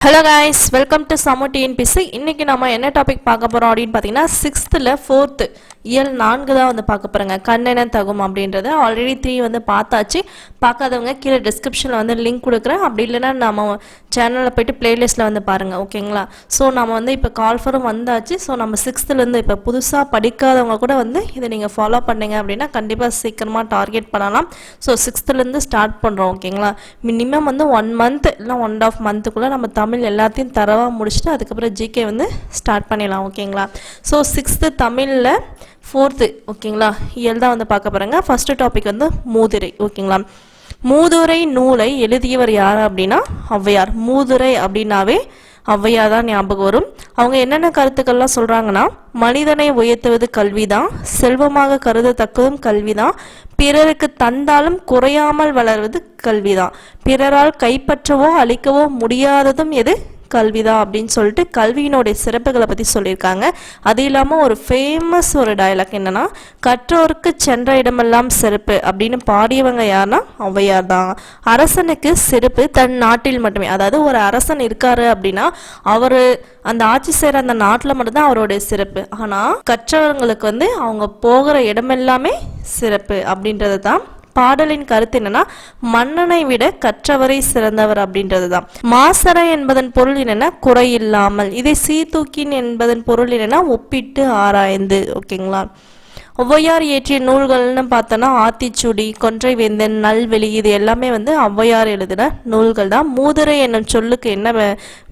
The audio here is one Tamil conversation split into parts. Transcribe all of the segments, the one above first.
ஹலோ கைஸ் வெல்கம் டு சமோ டிஎன்பிசி இன்றைக்கி நம்ம என்ன டாபிக் பார்க்க போகிறோம் அப்படின்னு பார்த்தீங்கன்னா சிக்ஸ்த்தில் ஃபோர்த்து இயல் நான்கு தான் வந்து பார்க்க போகிறேங்க கண்ணென தகும் அப்படின்றது ஆல்ரெடி த்ரீ வந்து பார்த்தாச்சு. பார்க்காதவங்க கீழே டிஸ்கிரிப்ஷனில் வந்து லிங்க் கொடுக்குறேன். அப்படி இல்லைன்னா நம்ம சேனலில் போயிட்டு பிளேலிஸ்ட்டில் வந்து பாருங்கள் ஓகேங்களா ஸோ நம்ம வந்து இப்போ கால்ஃபரும் வந்தாச்சு. ஸோ நம்ம சிக்ஸ்த்துலேருந்து இப்போ புதுசாக படிக்காதவங்க கூட வந்து இதை நீங்கள் ஃபாலோ பண்ணீங்க அப்படின்னா கண்டிப்பாக சீக்கிரமாக டார்கெட் பண்ணலாம். ஸோ சிக்ஸ்த்துலேருந்து ஸ்டார்ட் பண்ணுறோம் ஓகேங்களா மினிமம் வந்து ஒன் மந்த் இல்லை ஒன் ஆஃப் மந்த்துக்குள்ளே நம்ம தமிழ் எல்லாத்தையும் தரவாக முடிச்சுட்டு அதுக்கப்புறம் ஜிகே வந்து ஸ்டார்ட் பண்ணிடலாம் ஓகேங்களா ஸோ சிக்ஸ்த்து தமிழில் ஃபோர்த்து ஓகேங்களா இயல் தான் வந்து பார்க்க போகிறேங்க ஃபஸ்ட்டு டாபிக் வந்து மூதிரை ஓகேங்களா மூதுரை நூலை எழுதியவர் யார் அப்படின்னா ஔவையார். மூதுரை அப்படின்னாவே ஔவையா தான் ஞாபகம் வரும். அவங்க என்னென்ன கருத்துக்கள்லாம் சொல்கிறாங்கன்னா மனிதனை உயர்த்துவது கல்விதான் செல்வமாக கருதத்தக்கதும் கல்விதான் பிறருக்கு தந்தாலும் குறையாமல் வளர்வது கல்விதான். பிறரால் கைப்பற்றவோ அழிக்கவோ முடியாததும் எது? கல்விதான் அப்படின்னு சொல்லிட்டு கல்வியினுடைய சிறப்புகளை பற்றி சொல்லியிருக்காங்க. அது இல்லாமல் ஒரு ஃபேமஸ் ஒரு டயலாக் என்னன்னா கற்றோருக்கு சென்ற இடமெல்லாம் சிறப்பு அப்படின்னு பாடியவங்க யாருன்னா ஔவையார் தான் அரசனுக்கு சிறப்பு தன் நாட்டில் மட்டுமே. அதாவது ஒரு அரசன் இருக்காரு அப்படின்னா அவர் அந்த ஆட்சி செய்கிற அந்த நாட்டில் மட்டும்தான் அவருடைய சிறப்பு. ஆனால் கற்றவங்களுக்கு வந்து அவங்க போகிற இடமெல்லாமே சிறப்பு அப்படின்றது தான் பாடலின் கருத்து என்னன்னா மன்னனை விட கற்றவரை சிறந்தவர் அப்படின்றது தான் என்பதன் பொருள் என்னன்னா குறையில்லாமல். இதை சீதூக்கின் என்பதன் பொருள் என்னன்னா ஒப்பிட்டு ஆராய்ந்து ஓகேங்களா? ஔவையார் இயற்றிய நூல்கள்னு பார்த்தோன்னா ஆத்திச்சுடி கொன்றை வேந்தன் நல்வெளி இது எல்லாமே வந்து ஔவையார் எழுதின நூல்கள் தான். மூதுரை என்னும் சொல்லுக்கு என்ன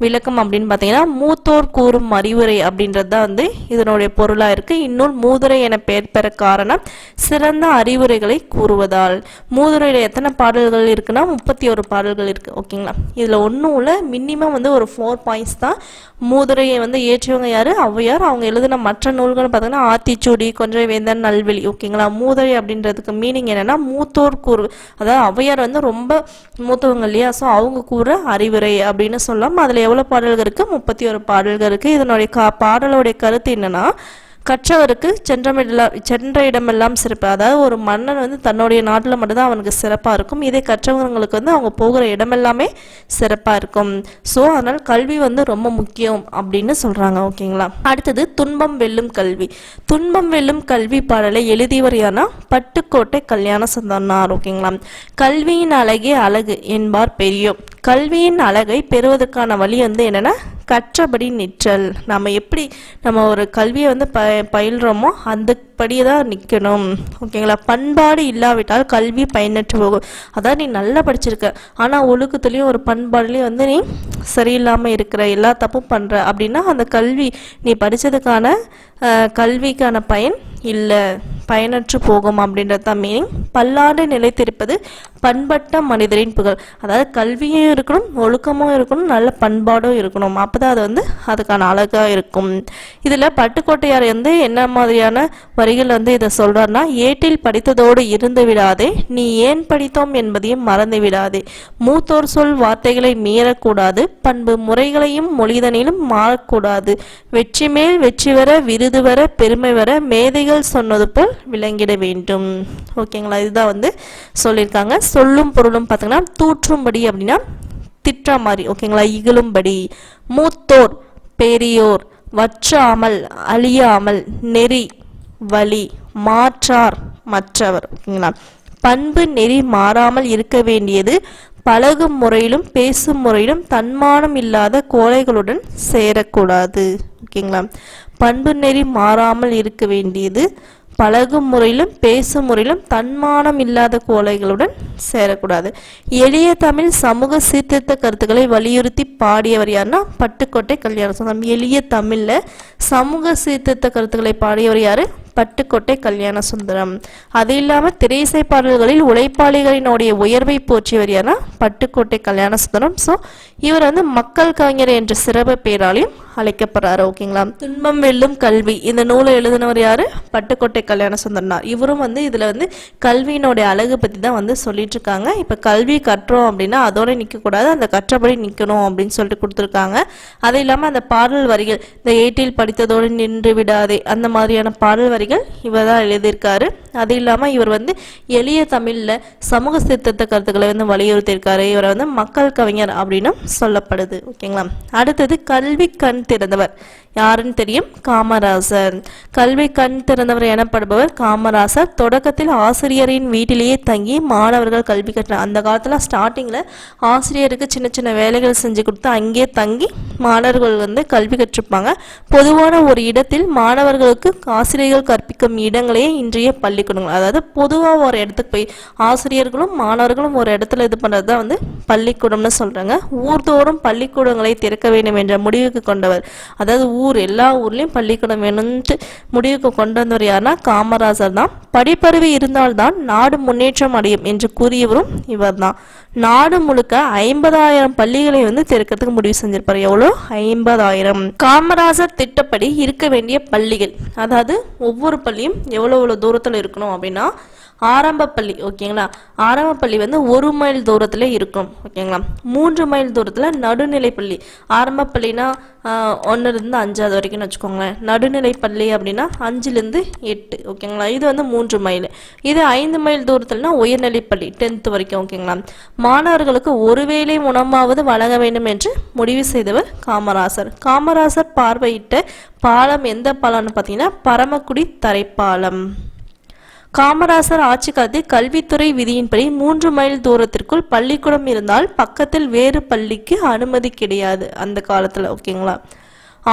விளக்கம் அப்படின்னு பார்த்தீங்கன்னா மூத்தோர் கூறும் அறிவுரை அப்படின்றது தான் வந்து இதனுடைய பொருளாக இருக்குது இந்நூல் மூதுரை என பெயர் பெற காரணம் சிறந்த அறிவுரைகளை கூறுவதால். மூதுரையில் எத்தனை பாடல்கள் இருக்குன்னா முப்பத்தி ஒரு பாடல்கள் இருக்குது ஓகேங்களா? இதில் ஒன்றும் இல்லை மினிமம் வந்து ஒரு ஃபோர் பாயிண்ட்ஸ் தான். மூதுரையை வந்து இயற்றியவங்க யார்? ஔவையார் அவங்க எழுதின மற்ற நூல்கள் பார்த்தீங்கன்னா ஆத்திச்சுடி கொன்றை வேந்தன் நல்வெளி. ஓகேங்களா? மூதழி அப்படின்றதுக்கு மீனிங் என்னன்னா மூத்தோர் கூறு. அதாவது ஔவையார் வந்து ரொம்ப மூத்தவங்க இல்லையா? ஸோ அவங்க கூற அறிவுரை அப்படின்னு சொல்லலாம். அதில் எவ்வளோ பாடல்கள் இருக்கு? முப்பத்தி ஒரு பாடல்கள் இருக்கு. இதனுடைய கா பாடலோடைய கருத்து என்னன்னா கற்றவருக்கு சென்றமிடலாம் சென்ற இடமெல்லாம் சிறப்பு. அதாவது ஒரு மன்னன் வந்து தன்னுடைய நாட்டில் மட்டும்தான் அவனுக்கு சிறப்பாக இருக்கும். இதே கற்றவங்களுக்கு வந்து அவங்க போகிற இடமெல்லாமே சிறப்பாக இருக்கும். ஸோ அதனால் கல்வி வந்து ரொம்ப முக்கியம் அப்படின்னு சொல்கிறாங்க ஓகேங்களா? அடுத்தது துன்பம் வெல்லும் கல்வி. துன்பம் வெல்லும் கல்வி பாடலை எழுதியவர் யாருன்னா பட்டுக்கோட்டை கல்யாண சந்தனார் ஓகேங்களா? கல்வியின் அழகே அழகு என்பார் பெரியோர். கல்வியின் அழகை பெறுவதற்கான வழி வந்து என்னென்னா கற்றபடி நிற்றல். நம்ம எப்படி நம்ம ஒரு கல்வியை வந்து ப பயில்றோமோ அந்த படியே தான் நிற்கணும் ஓகேங்களா? பண்பாடு இல்லாவிட்டால் கல்வி பயனற்று போகும். அதாவது நீ நல்லா படிச்சிருக்க. ஆனால் ஒழுக்கத்துலேயும் ஒரு பண்பாடுலேயும் வந்து நீ சரியில்லாமல் இருக்கிற எல்லா தப்பும் பண்ணுற அப்படின்னா அந்த கல்வி நீ படித்ததுக்கான கல்விக்கான பயன் இல்லை. பயனற்று போகும் அப்படின்றது தான் மீனிங் பல்லாண்டு நிலைத்திருப்பது பண்பட்ட மனிதரின் புகழ். அதாவது கல்வியும் இருக்கணும் ஒழுக்கமும் இருக்கணும் நல்ல பண்பாடும் இருக்கணும். அப்பதான் அது வந்து அதுக்கான அழகாக இருக்கும். இதில் பட்டுக்கோட்டையார் வந்து என்ன மாதிரியான வரிகள் வந்து இதை சொல்கிறாருன்னா ஏட்டில் படித்ததோடு இருந்து விடாதே நீ ஏன் படித்தோம் என்பதையும் மறந்து விடாதே. மூத்தோர் சொல் வார்த்தைகளை மீறக்கூடாது பண்பு முறைகளையும் மொழிதனிலும் மாறக்கூடாது. வெற்றி மேல் வெற்றி வர விருது வர பெருமை வர மேதைகள் சொன்னது போல் விளங்கிட வேண்டும். ஓகேங்களா இதுதான் வந்து சொல்லியிருக்காங்க. சொல்லும் பொருளும் பார்த்தீங்கன்னா தூற்றும்படி அப்படின்னா திட்டா மாதிரி ஓகேங்களா இகழும்படி. மூத்தோர் பெரியோர் வற்றாமல் அழியாமல் நெறி வழி மாற்றார் மற்றவர். ஓகேங்களா பண்பு நெறி மாறாமல் இருக்க வேண்டியது பழகும் முறையிலும் பேசும் முறையிலும் தன்மானம் இல்லாத கோழைகளுடன் சேரக்கூடாது. ஓகேங்களா பண்பு நெறி மாறாமல் இருக்க வேண்டியது பழகும் முறையிலும் பேசும் முறையிலும் தன்மானம் இல்லாத கோழைகளுடன் சேரக்கூடாது. எளிய தமிழ் சமூக சீர்திருத்த கருத்துக்களை வலியுறுத்தி பாடியவர் யாருன்னா பட்டுக்கோட்டை கல்யாண சுந்தரம். எளிய தமிழில் சமூக சீர்திருத்த கருத்துக்களை பாடியவர் யாரு? பட்டுக்கோட்டை கல்யாண சுந்தரம். அது இல்லாமல் திரைசை பாடல்களில் உழைப்பாளிகளினுடைய உயர்வை போற்றியவர் யாருன்னா பட்டுக்கோட்டை கல்யாண சுந்தரம். ஸோ இவர் வந்து மக்கள் கவிஞர் என்ற சிறப்பு பெயராலையும் அழைக்கப்படுறாரு. ஓகேங்களா? துன்பம் வெல்லும் கல்வி. இந்த நூலை எழுதினவர் யாரு? பட்டுக்கோட்டை கல்யாண சுந்தரனார் இவரும் வந்து இதுல வந்து கல்வியினுடைய அழகு பத்தி தான் வந்து சொல்லிட்டு இருக்காங்க இப்ப கல்வி கற்றோம் அப்படின்னா அதோட நிக்க கூடாது அந்த கற்றபடி நிக்கணும் அப்படின்னு சொல்லிட்டு கொடுத்துருக்காங்க. அது இல்லாம அந்த பாடல் வரிகள் இந்த எயிட்டில் படித்ததோடு நின்று விடாதே அந்த மாதிரியான பாடல் வரிகள் வரிகள் இவர் தான் எழுதியிருக்காரு. அது இல்லாமல் இவர் வந்து எளிய தமிழில் சமூக சீர்திருத்த கருத்துக்களை வந்து வலியுறுத்தியிருக்காரு. இவரை வந்து மக்கள் கவிஞர் அப்படின்னு சொல்லப்படுது. ஓகேங்களா? அடுத்தது கல்வி கண் திறந்தவர். யாருன்னு தெரியும்? காமராசர். கல்வி கண் திறந்தவர் எனப்படுபவர் காமராசர். தொடக்கத்தில் ஆசிரியரின் வீட்டிலேயே தங்கி மாணவர்கள் கல்வி கற்ற அந்த காலத்தில் ஸ்டார்டிங்கில் ஆசிரியருக்கு சின்ன சின்ன வேலைகள் செஞ்சு கொடுத்து அங்கேயே தங்கி மாணவர்கள் வந்து கல்வி கற்றுப்பாங்க பொதுவான ஒரு இடத்தில் மாணவர்களுக்கு ஆசிரியர்கள் கற்பிக்கும் இடங்களே இன்றைய பள்ளிக்கூடங்கள். அதாவது பொதுவாக ஒரு இடத்துக்கு போய் ஆசிரியர்களும் மாணவர்களும் ஒரு இடத்துல இது பண்ணுறது தான் வந்து பள்ளிக்கூடம்னு சொல்கிறாங்க ஊர்தோறும் பள்ளிக்கூடங்களை திறக்க வேண்டும் என்ற முடிவுக்கு கொண்டவர். அதாவது ஊர் எல்லா ஊர்லேயும் பள்ளிக்கூடம் வேணும்ட்டு முடிவுக்கு கொண்டு வந்தவர் யாருன்னா காமராஜர் தான். படிப்பறிவு இருந்தால்தான் நாடு முன்னேற்றம் அடையும் என்று கூறியவரும் இவர்தான். நாடு முழுக்க ஐம்பதாயிரம் பள்ளிகளை வந்து திறக்கிறதுக்கு முடிவு செஞ்சிருப்பார். எவ்வளோ ஐம்பதாயிரம். காமராஜர் திட்டப்படி இருக்க வேண்டிய பள்ளிகள். அதாவது ஒவ்வொரு பள்ளியும் எவ்வளோ எவ்வளோ தூரத்தில் இருக்கணும் அப்படின்னா ஆரம்பப்பள்ளி ஓகேங்களா? ஆரம்பப்பள்ளி வந்து ஒரு மைல் தூரத்தில் இருக்கும் ஓகேங்களா? மூன்று மைல் தூரத்தில் நடுநிலைப்பள்ளி. ஆரம்பப்பள்ளினா ஒன்றுலேருந்து அஞ்சாவது வரைக்கும்னு வச்சுக்கோங்களேன். நடுநிலைப்பள்ளி அப்படின்னா அஞ்சுலேருந்து எட்டு ஓகேங்களா? இது வந்து மூன்று மைல். இது ஐந்து மைல் தூரத்தில்னா உயர்நிலைப்பள்ளி டென்த் டென்த்து வரைக்கும் ஓகேங்களா? மாணவர்களுக்கு ஒருவேளை உணவாவது வழங்க வேண்டும் என்று முடிவு செய்தவர் காமராசர். காமராசர் பார்வையிட்ட பாலம் எந்த பாலம்னு பார்த்தீங்கன்னா பரமக்குடி தரைப்பாலம். காமராசர் ஆட்சி காலத்தில் கல்வித்துறை விதியின்படி மூன்று மைல் தூரத்திற்குள் பள்ளிக்கூடம் இருந்தால் பக்கத்தில் வேறு பள்ளிக்கு அனுமதி கிடையாது. அந்த காலத்தில் ஓகேங்களா?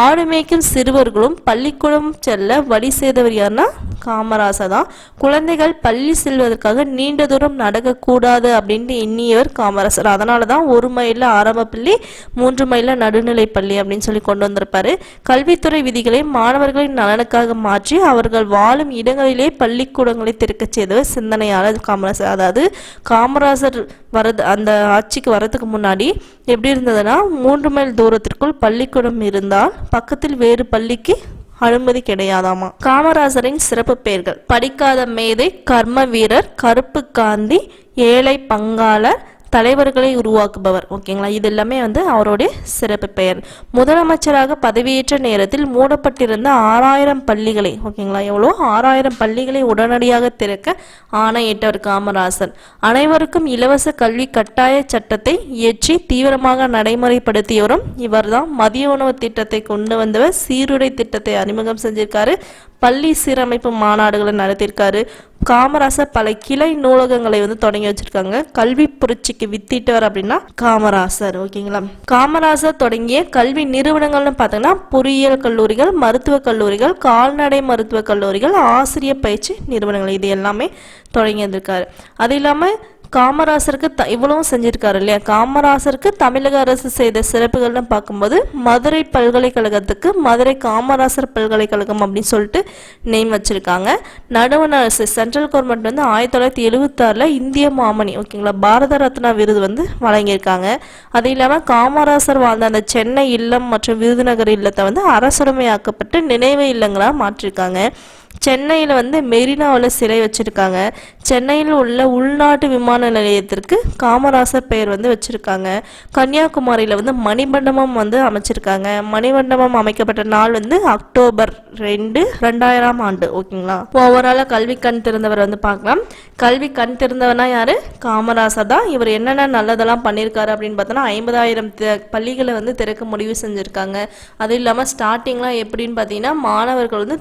ஆடு மேய்க்கும் சிறுவர்களும் பள்ளிக்கூடம் செல்ல வழி செய்தவர் யாருன்னா காமராசர் தான் குழந்தைகள் பள்ளி செல்வதற்காக நீண்ட தூரம் நடக்கக்கூடாது அப்படின்ட்டு எண்ணியவர் காமராசர். அதனால தான் ஒரு மைலில் ஆரம்ப பள்ளி மூன்று மைலில் நடுநிலை பள்ளி அப்படின்னு சொல்லி கொண்டு வந்திருப்பாரு. கல்வித்துறை விதிகளை மாணவர்களின் நலனுக்காக மாற்றி அவர்கள் வாழும் இடங்களிலே பள்ளிக்கூடங்களை திறக்கச் செய்தவர் சிந்தனையாளர் காமராசர். அதாவது காமராசர் வரது அந்த ஆட்சிக்கு வரதுக்கு முன்னாடி எப்படி இருந்ததுன்னா மூன்று மைல் தூரத்திற்குள் பள்ளிக்கூடம் இருந்தால் பக்கத்தில் வேறு பள்ளிக்கு அனுமதி கிடையாதாமா? காமராசரின் சிறப்பு பெயர்கள். படிக்காத மேதை கர்ம வீரர் கருப்பு காந்தி ஏழை பங்காளர் தலைவர்களை உருவாக்குபவர். ஓகேங்களா? இது எல்லாமே வந்து அவருடைய சிறப்பு பெயர். முதலமைச்சராக பதவியேற்ற நேரத்தில் மூடப்பட்டிருந்த ஆறாயிரம் பள்ளிகளை ஓகேங்களா? எவ்வளோ? ஆறாயிரம் பள்ளிகளை உடனடியாக திறக்க ஆணையிட்டவர் காமராசர். அனைவருக்கும் இலவச கல்வி கட்டாய சட்டத்தை இயற்றி தீவிரமாக நடைமுறைப்படுத்தியவரும் இவர்தான். மதிய உணவு திட்டத்தை கொண்டு வந்தவர். சீருடை திட்டத்தை அறிமுகம் செஞ்சிருக்காரு. பள்ளி சீரமைப்பு மாநாடுகளை நடத்தியிருக்காரு. காமராசர் பல கிளை நூலகங்களை வந்து தொடங்கி வச்சிருக்காங்க. கல்வி புரட்சிக்கு வித்திட்டவர் அப்படின்னா காமராசர் ஓகேங்களா? காமராசர் தொடங்கிய கல்வி நிறுவனங்கள்னு பார்த்தீங்கன்னா பொறியியல் கல்லூரிகள் மருத்துவக் கல்லூரிகள் கால்நடை மருத்துவக் கல்லூரிகள் ஆசிரியர் பயிற்சி நிறுவனங்கள் இது எல்லாமே தொடங்கி வந்திருக்காரு. அது இல்லாமல் காமராசருக்கு த இவ்வளவும் செஞ்சிருக்காரு இல்லையா? காமராசருக்கு தமிழக அரசு செய்த சிறப்புகள்னு பார்க்கும்போது மதுரை பல்கலைக்கழகத்துக்கு மதுரை காமராசர் பல்கலைக்கழகம் அப்படின்னு சொல்லிட்டு நேம் வச்சிருக்காங்க. நடுவண் அரசு சென்ட்ரல் கவர்மெண்ட் வந்து ஆயிரத்தி தொள்ளாயிரத்தி எழுபத்தாறில் இந்திய மாமணி ஓகேங்களா பாரத ரத்னா விருது வந்து வழங்கியிருக்காங்க. அது இல்லாமல் காமராசர் வாழ்ந்த அந்த சென்னை இல்லம் மற்றும் விருதுநகர் இல்லத்தை வந்து அரசுடைமையாக்கப்பட்டு நினைவு இல்லங்களாக மாற்றிருக்காங்க. சென்னையில் வந்து மெரினாவில் சிலை வச்சுருக்காங்க. சென்னையில் உள்ள உள்நாட்டு விமான நிலையத்திற்கு காமராசர் பெயர் வந்து வச்சுருக்காங்க. கன்னியாகுமரியில் வந்து மணிமண்டபம் வந்து அமைச்சிருக்காங்க. மணிமண்டபம் அமைக்கப்பட்ட நாள் வந்து அக்டோபர் ரெண்டு ரெண்டாயிரம் ஆண்டு. ஓகேங்களா? ஓவராலாக கல்வி கண் திறந்தவர் வந்து பார்க்கலாம். கல்வி கண் திறந்தவனா யார்? காமராசர் தான். இவர் என்னென்ன நல்லதெல்லாம் பண்ணியிருக்காரு அப்படின்னு பார்த்தோன்னா ஐம்பதாயிரம் பள்ளிகளை வந்து திறக்க முடிவு செஞ்சுருக்காங்க. அது இல்லாமல் ஸ்டார்டிங்லாம் எப்படின்னு பார்த்தீங்கன்னா மாணவர்கள் வந்து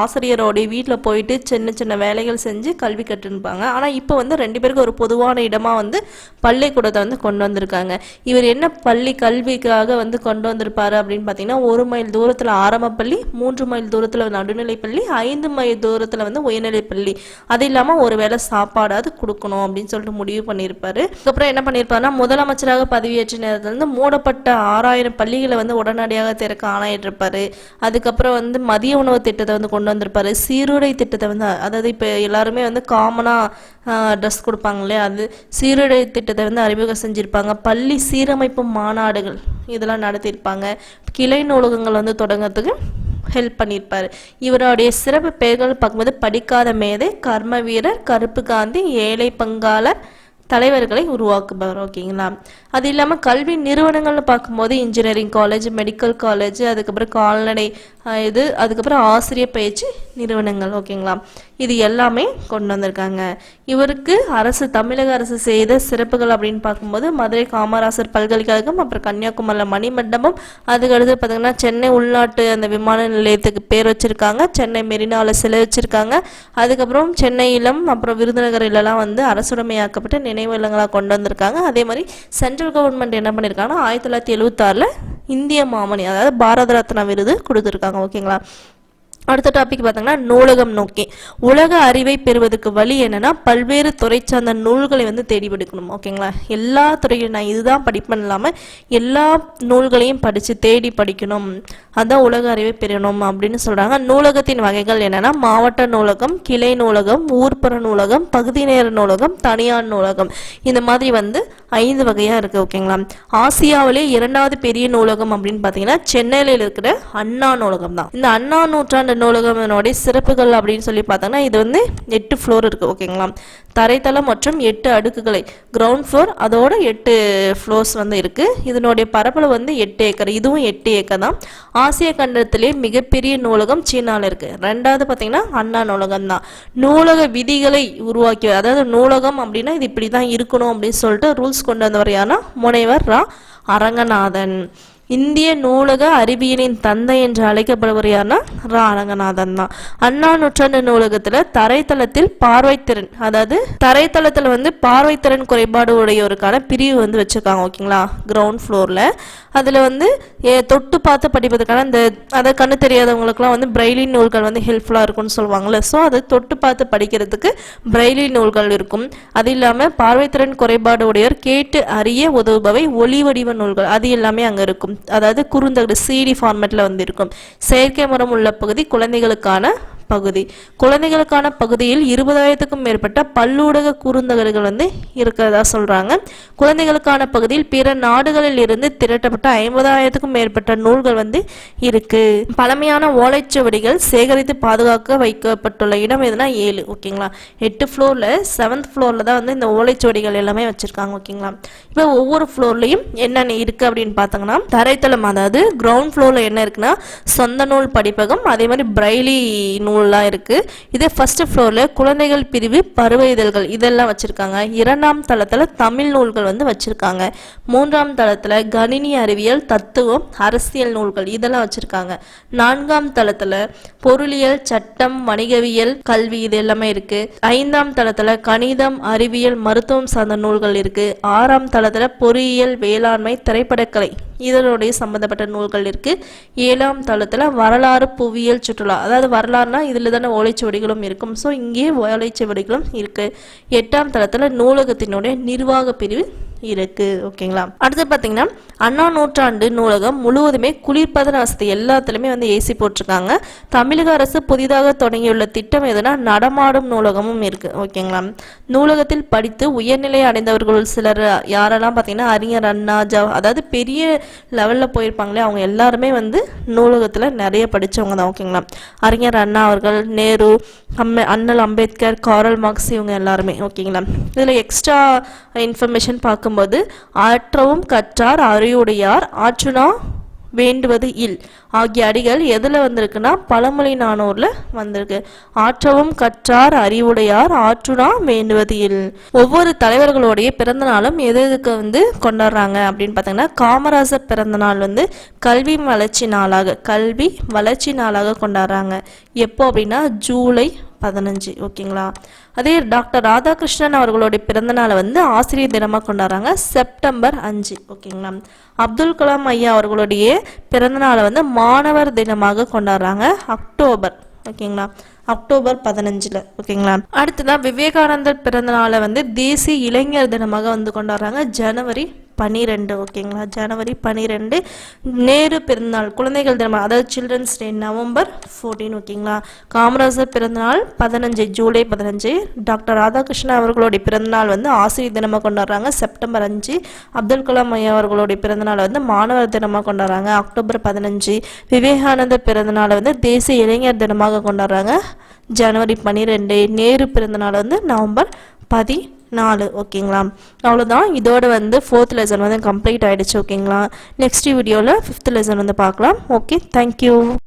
ஆசிரியரோட ஆசிரியரோடைய வீட்டில் போயிட்டு சின்ன சின்ன வேலைகள் செஞ்சு கல்வி கற்றுருப்பாங்க ஆனால் இப்போ வந்து ரெண்டு பேருக்கும் ஒரு பொதுவான இடமா வந்து பள்ளிக்கூடத்தை வந்து கொண்டு வந்திருக்காங்க. இவர் என்ன பள்ளி கல்விக்காக வந்து கொண்டு வந்திருப்பாரு அப்படின்னு பார்த்தீங்கன்னா ஒரு மைல் தூரத்தில் ஆரம்ப பள்ளி மூன்று மைல் தூரத்தில் நடுநிலை பள்ளி ஐந்து மைல் தூரத்தில் வந்து உயர்நிலை பள்ளி அது இல்லாமல் ஒரு வேளை சாப்பாடாவது கொடுக்கணும் அப்படின்னு சொல்லிட்டு முடிவு பண்ணியிருப்பாரு அதுக்கப்புறம் என்ன பண்ணியிருப்பாருன்னா முதலமைச்சராக பதவியேற்ற நேரத்தில் வந்து மூடப்பட்ட ஆறாயிரம் பள்ளிகளை வந்து உடனடியாக திறக்க ஆணையிட்டிருப்பாரு. அதுக்கப்புறம் வந்து மதிய உணவு திட்டத்தை வந்து கொண்டு வந்திருப்பாரு. சீருடை திட்டத்தை வந்து அதாவது இப்போ எல்லாருமே வந்து காமனாக ட்ரெஸ் கொடுப்பாங்க இல்லையா? அது சீருடை திட்டத்தை வந்து அறிமுகம் செஞ்சுருப்பாங்க. பள்ளி சீரமைப்பு மாநாடுகள் இதெல்லாம் நடத்தியிருப்பாங்க. கிளை நூலகங்கள் வந்து தொடங்கிறதுக்கு ஹெல்ப் பண்ணியிருப்பார். இவருடைய சிறப்பு பெயர்கள் பார்க்கும்போது படிக்காத மேதை கர்ம வீரர் கருப்பு காந்தி ஏழை பங்காளர் தலைவர்களை உருவாக்குபவர். ஓகேங்களா அது இல்லாமல் கல்வி நிறுவனங்கள்னு பார்க்கும்போது இன்ஜினியரிங் காலேஜ் மெடிக்கல் காலேஜ் அதுக்கப்புறம் கால்நடை இது அதுக்கப்புறம் ஆசிரியர் பயிற்சி நிறுவனங்கள் ஓகேங்களா? இது எல்லாமே கொண்டு வந்திருக்காங்க. இவருக்கு அரசு தமிழக அரசு செய்த சிறப்புகள் அப்படின்னு பார்க்கும்போது மதுரை காமராசர் பல்கலைக்கழகம் அப்புறம் கன்னியாகுமரியில் மணிமண்டபம் அதுக்கடுத்து பார்த்திங்கன்னா சென்னை உள்நாட்டு அந்த விமான நிலையத்துக்கு பேர் வச்சுருக்காங்க. சென்னை மெரினாவில் சிலை வச்சுருக்காங்க. அதுக்கப்புறம் சென்னையிலும் அப்புறம் விருதுநகரிலலாம் வந்து அரசுடைமையாக்கப்பட்ட நினைவு இல்லங்களாக கொண்டு வந்திருக்காங்க. அதே மாதிரி சென்ட்ரல் கவர்மெண்ட் என்ன பண்ணியிருக்காங்கன்னா ஆயிரத்தி தொள்ளாயிரத்தி எழுபத்தாறில் இந்திய மாமணி அதாவது பாரத ரத்னா விருது கொடுத்துருக்காங்க ஓகேங்களா அடுத்த டாபிக் பார்த்தீங்கன்னா நூலகம் நோக்கி. உலக அறிவை பெறுவதற்கு வழி என்னன்னா பல்வேறு துறை சார்ந்த நூல்களை வந்து தேடி படிக்கணும் ஓகேங்களா எல்லா துறையிலும் நான் இதுதான் படிப்பேன் இல்லாமல் எல்லா நூல்களையும் படித்து தேடி படிக்கணும். அதான் உலக அறிவை பெறணும் அப்படின்னு சொல்கிறாங்க நூலகத்தின் வகைகள் என்னன்னா மாவட்ட நூலகம் கிளை நூலகம் ஊர்ப்புற நூலகம் பகுதி நேர நூலகம் தனியார் நூலகம். இந்த மாதிரி வந்து ஐந்து வகையாக இருக்குது ஓகேங்களா ஆசியாவிலே இரண்டாவது பெரிய நூலகம் அப்படின்னு பார்த்தீங்கன்னா சென்னையில் இருக்கிற அண்ணா நூலகம் தான் இந்த அண்ணா நூற்றாண்டு நூலகத்தினுடைய சிறப்புகள் அப்படின்னு சொல்லி பார்த்தோம்னா இது வந்து எட்டு ஃப்ளோர் இருக்குது ஓகேங்களா? தரைத்தளம் மற்றும் எட்டு அடுக்குகளை. கிரவுண்ட் ஃப்ளோர் அதோட எட்டு ஃப்ளோர்ஸ் வந்து இருக்குது இதனுடைய பரப்பளவு வந்து எட்டு ஏக்கர். இதுவும் எட்டு ஏக்கர் தான். ஆசிய கண்டத்திலே மிகப்பெரிய நூலகம் சீனாவில் இருக்குது ரெண்டாவது பார்த்தீங்கன்னா அண்ணா நூலகம் தான். நூலக விதிகளை உருவாக்கி அதாவது நூலகம் அப்படின்னா இது இப்படி தான் இருக்கணும் அப்படின்னு சொல்லிட்டு ரூல்ஸ் கொண்டு வந்தவர் யாருன்னா முனைவர் ரா அரங்கநாதன். இந்திய நூலக அறிவியலின் தந்தை என்று அழைக்கப்படுவர் யாருன்னா ரா. அரங்கநாதன் தான். அண்ணா நூற்றாண்டு நூலகத்துல தரைத்தளத்தில் பார்வைத்திறன் அதாவது தரைத்தளத்துல வந்து பார்வைத்திறன் குறைபாடு உடையோருக்கான பிரிவு வந்து வச்சிருக்காங்க ஓகேங்களா? கிரவுண்ட் ஃப்ளோர்ல அதுல வந்து ஏ, தொட்டு பார்த்து படிப்பதற்கான இந்த அதை கண்ணு தெரியாதவங்களுக்குலாம் வந்து பிரெய்லி நூல்கள் வந்து ஹெல்ப்ஃபுல்லாக இருக்கும்னு சொல்லுவாங்கல்ல. ஸோ அதை தொட்டு பார்த்து படிக்கிறதுக்கு பிரெய்லி நூல்கள் இருக்கும். அது இல்லாமல் பார்வைத்திறன் குறைபாடு உடையோர் கேட்டு அறிய உதவுபவை ஒளி வடிவ நூல்கள் அது எல்லாமே அங்கே இருக்கும். அதாவது குறுந்தகடு சிடி ஃபார்மேட்டில் வந்து இருக்கும் செயற்கை மரம் உள்ள பகுதி குழந்தைகளுக்கான பகுதி. குழந்தைகளுக்கான பகுதியில் இருபதாயிரத்துக்கும் மேற்பட்ட பல்லூடக குறுந்தகர்கள் வந்து இருக்கிறதா சொல்றாங்க. குழந்தைகளுக்கான பகுதியில் பிற நாடுகளில் இருந்து திரட்டப்பட்ட ஐம்பதாயிரத்துக்கும் மேற்பட்ட நூல்கள் வந்து இருக்கு. பழமையான ஓலைச்சுவடிகள் சேகரித்து பாதுகாக்க வைக்கப்பட்டுள்ள இடம் எதுனா ஏழு ஓகேங்களா? எட்டு ஃப்ளோர்ல செவன்த் ஃப்ளோர்ல தான் வந்து இந்த ஓலைச்சுவடிகள் எல்லாமே வச்சிருக்காங்க ஓகேங்களா? இப்போ ஒவ்வொரு ஃப்ளோர்லையும் என்னென்ன இருக்கு அப்படின்னு பார்த்தோங்கன்னா தரைத்தளம் அதாவது கிரவுண்ட் ஃப்ளோர்ல என்ன இருக்குன்னா சொந்த நூல் படிப்பகம் அதே மாதிரி பிரைலி நூல்லாம் இருக்கு. இதே ஃபர்ஸ்ட் ஃப்ளோர்ல குழந்தைகள் பிரிவு பருவ இதழ்கள் இதெல்லாம் வச்சிருக்காங்க. இரண்டாம் தளத்துல தமிழ் நூல்கள் வந்து வச்சிருக்காங்க. மூன்றாம் தளத்துல கணினி அறிவியல் தத்துவம் அரசியல் நூல்கள் இதெல்லாம் வச்சிருக்காங்க. நான்காம் தளத்துல பொருளியல் சட்டம் வணிகவியல் கல்வி இது எல்லாமே இருக்கு. ஐந்தாம் தளத்துல கணிதம் அறிவியல் மருத்துவம் சார்ந்த நூல்கள் இருக்கு. ஆறாம் தளத்துல பொறியியல் வேளாண்மை திரைப்படக்கலை இதனுடைய சம்பந்தப்பட்ட நூல்கள் இருக்குது ஏழாம் தளத்தில் வரலாறு புவியியல் சுற்றுலா. அதாவது வரலாறுனா இதில் தானே ஓலைச்சுவடிகளும் இருக்கும். ஸோ இங்கே ஓலைச்சுவடிகளும் இருக்குது எட்டாம் தளத்தில் நூலகத்தினுடைய நிர்வாக பிரிவு இருக்கு ஓகேங்களா? அடுத்து பார்த்தீங்கன்னா அண்ணா நூற்றாண்டு நூலகம் முழுவதுமே குளிர்பதன வசதி எல்லாத்துலேயுமே வந்து ஏசி போட்டிருக்காங்க. தமிழக அரசு புதிதாக தொடங்கியுள்ள திட்டம் எதுனா நடமாடும் நூலகமும் இருக்கு ஓகேங்களா? நூலகத்தில் படித்து உயர்நிலை அடைந்தவர்கள் சிலர் யாரெல்லாம் பார்த்தீங்கன்னா அறிஞர் அண்ணா ஜவ் அதாவது பெரிய லெவலில் போயிருப்பாங்களே அவங்க எல்லாருமே வந்து நூலகத்தில் நிறைய படிச்சவங்க தான் ஓகேங்களா? அறிஞர் அண்ணா அவர்கள் நேரு அம்மே அண்ணல் அம்பேத்கர் காரல் மார்க்ஸ் இவங்க எல்லாருமே ஓகேங்களா? இதில் எக்ஸ்ட்ரா இன்ஃபர்மேஷன் பார்க்கும்போது ஆற்றவும் கற்றார் அறிவுடையார் ஆற்றுனா வேண்டுவது இல். ஆகிய அடிகள் எதில் வந்திருக்குன்னா பழமொழி நானூரில் வந்திருக்கு. ஆற்றவும் கற்றார் அறிவுடையார் ஆற்றுனா வேண்டுவது இல். ஒவ்வொரு தலைவர்களுடைய பிறந்த நாளும் எது எதுக்கு வந்து கொண்டாடுறாங்க அப்படின்னு பார்த்தீங்கன்னா காமராஜர் பிறந்த நாள் வந்து கல்வி வளர்ச்சி நாளாக கல்வி வளர்ச்சி நாளாக கொண்டாடுறாங்க. எப்போ அப்படின்னா ஜூலை பதினஞ்சு ஓகேங்களா? அதே டாக்டர் ராதாகிருஷ்ணன் அவர்களுடைய பிறந்தநாளை வந்து ஆசிரியர் தினமாக கொண்டாடுறாங்க. செப்டம்பர் அஞ்சு ஓகேங்களா? அப்துல் கலாம் ஐயா அவர்களுடைய பிறந்தநாளை வந்து மாணவர் தினமாக கொண்டாடுறாங்க. அக்டோபர் ஓகேங்களா? அக்டோபர் பதினஞ்சில் ஓகேங்களா? அடுத்ததான் விவேகானந்தர் பிறந்த நாளை வந்து தேசிய இளைஞர் தினமாக வந்து கொண்டாடுறாங்க. ஜனவரி பன்னிரெண்டு ஓகேங்களா? ஜனவரி பன்னிரெண்டு நேரு பிறந்தநாள் குழந்தைகள் தினம் அதாவது சில்ட்ரன்ஸ் டே நவம்பர் ஃபோர்டீன் ஓகேங்களா? காமராஜர் பிறந்தநாள் பதினஞ்சு ஜூலை பதினஞ்சு. டாக்டர் ராதாகிருஷ்ணன் அவர்களுடைய பிறந்தநாள் வந்து ஆசிரியர் தினமாக கொண்டாடுறாங்க. செப்டம்பர் அஞ்சு அப்துல் கலாம் ஐயா அவர்களுடைய பிறந்தநாளை வந்து மாணவர் தினமாக கொண்டாடுறாங்க. அக்டோபர் பதினஞ்சு விவேகானந்தர் பிறந்தநாளை வந்து தேசிய இளைஞர் தினமாக கொண்டாடுறாங்க. ஜனவரி பன்னிரெண்டு நேரு பிறந்தநாள் வந்து நவம்பர் பதி நாலு ஓகேங்களா? அவ்வளோதான் இதோட வந்து ஃபோர்த் லெசன் வந்து கம்ப்ளீட் ஆகிடுச்சு ஓகேங்களா? நெக்ஸ்ட் வீடியோவில் ஃபிஃப்த் லெசன் வந்து பார்க்கலாம். Okay thank you